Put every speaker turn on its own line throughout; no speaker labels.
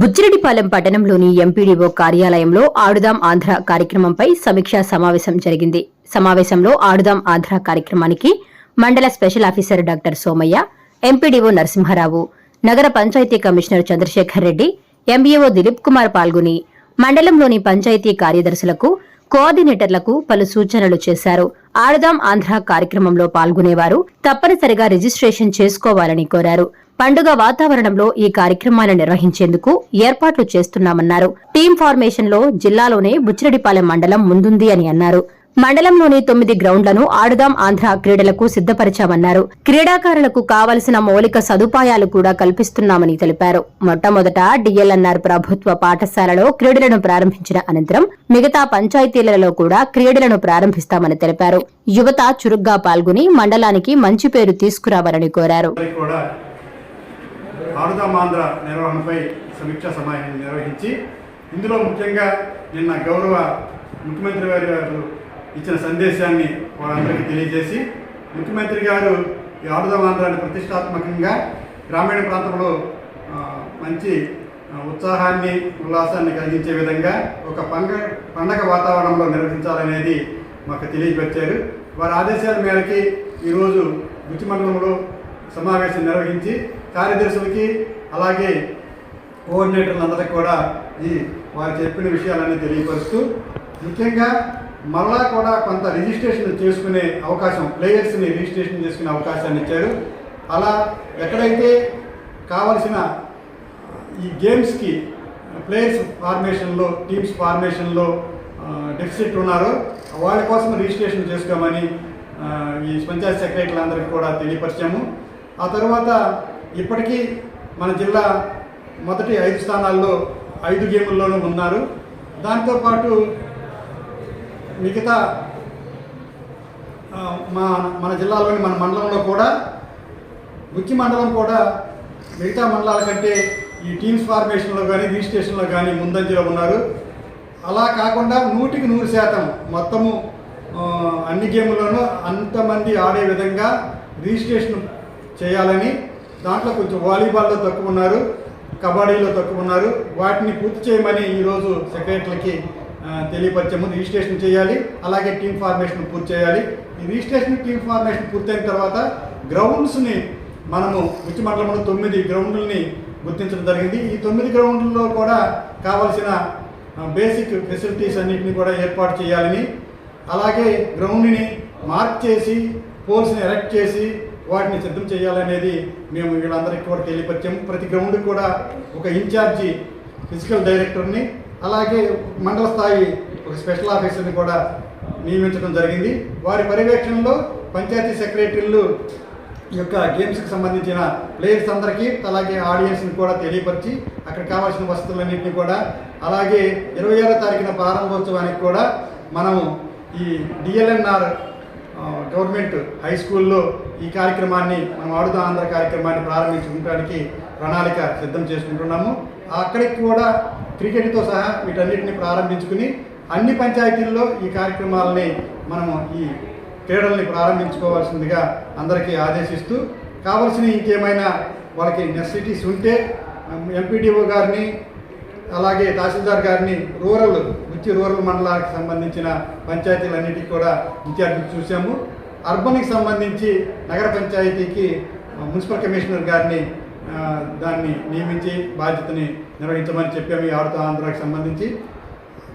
బుచ్చిరెడ్డిపాలెం పట్టణంలోని ఎంపీడీఓ కార్యాలయంలో ఆడుదాం ఆంధ్ర కార్యక్రమంపై సమీక్షా సమావేశం జరిగింది. సమావేశంలో ఆడుదాం ఆంధ్ర కార్యక్రమానికి మండల special officer doctor Somaiah MPDO Narasimharao నగర పంచాయతీ కమిషనర్ చంద్రశేఖర్ రెడ్డి ఎంఈఓ దిలీప్ కుమార్ పాల్గొని మండలంలోని పంచాయతీ కార్యదర్శులకు కోఆర్డినేటర్లకు పలు సూచనలు చేశారు. ఆడుదాం ఆంధ్ర కార్యక్రమంలో పాల్గొనేవారు తప్పనిసరిగా రిజిస్ట్రేషన్ చేసుకోవాలని కోరారు. పండుగ వాతావరణంలో ఈ కార్యక్రమాలు నిర్వహించేందుకు ఏర్పాట్లు చేస్తున్నామన్నారు. టీం ఫార్మేషన్లో జిల్లాలోనే బుచ్చిరెడ్డిపాలెం మండలం ముందుంది అని అన్నారు. మండలంలోని తొమ్మిది గ్రౌండ్లను ఆడుదాం ఆంధ్ర క్రీడలకు సిద్దపరిచామన్నారు క్రీడాకారులకు కావలసిన మౌలిక సదుపాయాలు కూడా కల్పిస్తున్నామని తెలిపారు. మొట్టమొదట డిఎల్ఎన్ఆర్ ప్రభుత్వ పాఠశాలలో క్రీడలను ప్రారంభించిన అనంతరం మిగతా పంచాయతీలలో కూడా క్రీడలను ప్రారంభిస్తామని తెలిపారు. యువత చురుగ్గా పాల్గొని మండలానికి మంచి పేరు తీసుకురావాలని కోరారు.
భారతమాంధ్ర నిర్వహణపై సమీక్షా సమావేశం నిర్వహించి ఇందులో ముఖ్యంగా నిన్న గౌరవ ముఖ్యమంత్రి గారి గారు ఇచ్చిన సందేశాన్ని వారందరికీ తెలియజేసి ముఖ్యమంత్రి గారు ఈ ఆరుదమాంధ్రాన్ని ప్రతిష్టాత్మకంగా గ్రామీణ ప్రాంతంలో మంచి ఉత్సాహాన్ని ఉల్లాసాన్ని కలిగించే విధంగా ఒక పండగ పండగ వాతావరణంలో నిర్వహించాలనేది మాకు తెలియపరిచారు వారి ఆదేశాల మేరకి ఈరోజు గుచ్చి మండలంలో సమావేశం నిర్వహించి కార్యదర్శులకి అలాగే కోఆర్డినేటర్లందరికీ కూడా ఈ వారు చెప్పిన విషయాలన్నీ తెలియపరుస్తూ ముఖ్యంగా మరలా కూడా కొంత రిజిస్ట్రేషన్ చేసుకునే అవకాశం ప్లేయర్స్ని రిజిస్ట్రేషన్ చేసుకునే అవకాశాన్ని ఇచ్చారు. అలా ఎక్కడైతే కావలసిన ఈ గేమ్స్కి ప్లేయర్స్ ఫార్మేషన్లో టీమ్స్ ఫార్మేషన్లో డెఫిసిట్ ఉన్నారో వాళ్ళ కోసం రిజిస్ట్రేషన్ చేసుకోమని ఈ పంచాయత్ సెక్రటరీలందరికీ కూడా తెలియపరిచాము. ఆ తర్వాత ఇప్పటికీ మన జిల్లా మొదటి ఐదు స్థానాల్లో ఐదు గేముల్లోనూ ఉన్నారు. దాంతోపాటు మిగతా మా మన జిల్లాలోని మన మండలంలో కూడా గుచ్చి మండలం కూడా మిగతా మండలాల కంటే ఈ టీమ్స్ ఫార్మేషన్లో కానీ రిజిస్ట్రేషన్లో కానీ ముందంజలో ఉన్నారు. అలా కాకుండా నూటికి నూరు శాతం మొత్తము అన్ని గేముల్లోనూ అంతమంది ఆడే విధంగా రిజిస్ట్రేషన్ చేయాలని దాంట్లో కొంచెం వాలీబాల్లో తక్కువ ఉన్నారు కబడ్డీలో తక్కువ ఉన్నారు. వాటిని పూర్తి చేయమని ఈరోజు సెక్రటరీలకి తెలియపరిచాము రిజిస్ట్రేషన్ చేయాలి అలాగే టీమ్ ఫార్మేషన్ పూర్తి చేయాలి. ఈ రిజిస్ట్రేషన్ టీమ్ ఫార్మేషన్ పూర్తయిన తర్వాత గ్రౌండ్స్ని మనము ఉచ్చి మండలంలో తొమ్మిది గ్రౌండ్లని గుర్తించడం జరిగింది. ఈ తొమ్మిది గ్రౌండ్లలో కూడా కావలసిన బేసిక్ ఫెసిలిటీస్ అన్నింటినీ కూడా ఏర్పాటు చేయాలని అలాగే గ్రౌండ్ని మార్క్ చేసి పోల్స్ని ఎరెక్ట్ చేసి వాటిని సిద్ధం చేయాలనేది మేము వీళ్ళందరికీ కూడా తెలియపరిచాము. ప్రతి గ్రౌండ్ కూడా ఒక ఇన్ఛార్జి ఫిజికల్ డైరెక్టర్ని అలాగే మండల స్థాయి ఒక స్పెషల్ ఆఫీసర్ని కూడా నియమించడం జరిగింది. వారి పర్యవేక్షణలో పంచాయతీ సెక్రటరీలు యొక్క గేమ్స్కి సంబంధించిన ప్లేయర్స్ అందరికీ అలాగే ఆడియన్స్ని కూడా తెలియపరిచి అక్కడ కావాల్సిన వసతులన్నింటినీ కూడా అలాగే ఇరవై ఆరో తారీఖున ప్రారంభోత్సవానికి కూడా మనము ఈ డిఎల్ఎన్ఆర్ గవర్నమెంట్ హై స్కూల్లో ఈ కార్యక్రమాన్ని మనం ఆడుదా ఆంధ్ర కార్యక్రమాన్ని ప్రారంభించుకోవడానికి ప్రణాళిక సిద్ధం చేసుకుంటున్నాము. అక్కడికి కూడా క్రికెట్తో సహా వీటన్నిటిని ప్రారంభించుకుని అన్ని పంచాయతీల్లో ఈ కార్యక్రమాలని మనము ఈ క్రీడల్ని ప్రారంభించుకోవాల్సిందిగా అందరికీ ఆదేశిస్తూ కావలసిన ఇంకేమైనా వాళ్ళకి నెసిటీస్ ఉంటే ఎంపీడీఓ గారిని అలాగే తహసీల్దార్ గారిని రూరల్ ఉచ్చి రూరల్ మండలానికి సంబంధించిన పంచాయతీలన్నిటికీ కూడా ఇన్ఛార్జ్ చూసాము అర్బన్కి సంబంధించి నగర పంచాయతీకి మున్సిపల్ కమిషనర్ గారిని దాన్ని నియమించి బాధ్యతని నిర్వహించమని చెప్పాము ఈ ఆడుతా ఆంధ్రాకి సంబంధించి.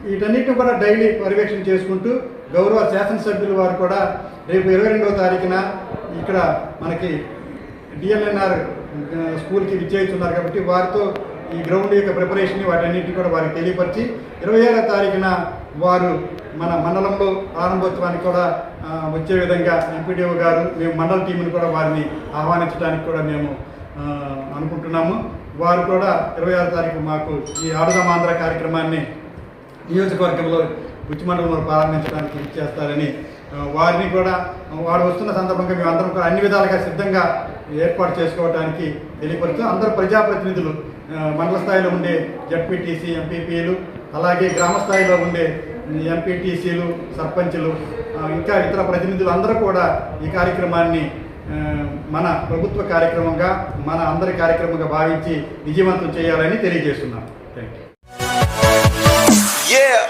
వీటన్నిటిని కూడా డైలీ పర్యవేక్షణ చేసుకుంటూ గౌరవ శాసనసభ్యులు వారు కూడా రేపు ఇరవై రెండవ తారీఖున ఇక్కడ మనకి డిఎల్ఎన్ఆర్ స్కూల్కి విచ్చేస్తున్నారు కాబట్టి వారితో ఈ గ్రౌండ్ యొక్క ప్రిపరేషన్ వాటన్నిటిని కూడా వారికి తెలియపరిచి ఇరవై ఏడవ తారీఖున వారు మన మండలంలో ప్రారంభోత్సవానికి కూడా వచ్చే విధంగా ఎంపీడీఓ గారు మేము మండల టీంని కూడా వారిని ఆహ్వానించడానికి కూడా మేము అనుకుంటున్నాము. వారు కూడా ఇరవై ఆరు తారీఖు మాకు ఈ ఆడుదాం ఆంధ్ర కార్యక్రమాన్ని నియోజకవర్గంలో గుచ్చి మండలంలో ప్రారంభించడానికి ఇచ్చేస్తారని వారిని కూడా వారు వస్తున్న సందర్భంగా మేము అందరం కూడా అన్ని విధాలుగా సిద్ధంగా ఏర్పాటు చేసుకోవడానికి తెలియపరుస్తూ అందరు ప్రజాప్రతినిధులు మండల స్థాయిలో ఉండే జడ్పీటీసీ ఎంపీపీలు అలాగే గ్రామ స్థాయిలో ఉండే ఎంపీటీసీలు సర్పంచ్లు ఇంకా ఇతర ప్రతినిధులు అందరూ కూడా ఈ కార్యక్రమాన్ని మన ప్రభుత్వ కార్యక్రమంగా మన అందరి కార్యక్రమంగా భావించి విజయవంతం చేయాలని తెలియజేస్తున్నాం. Thank you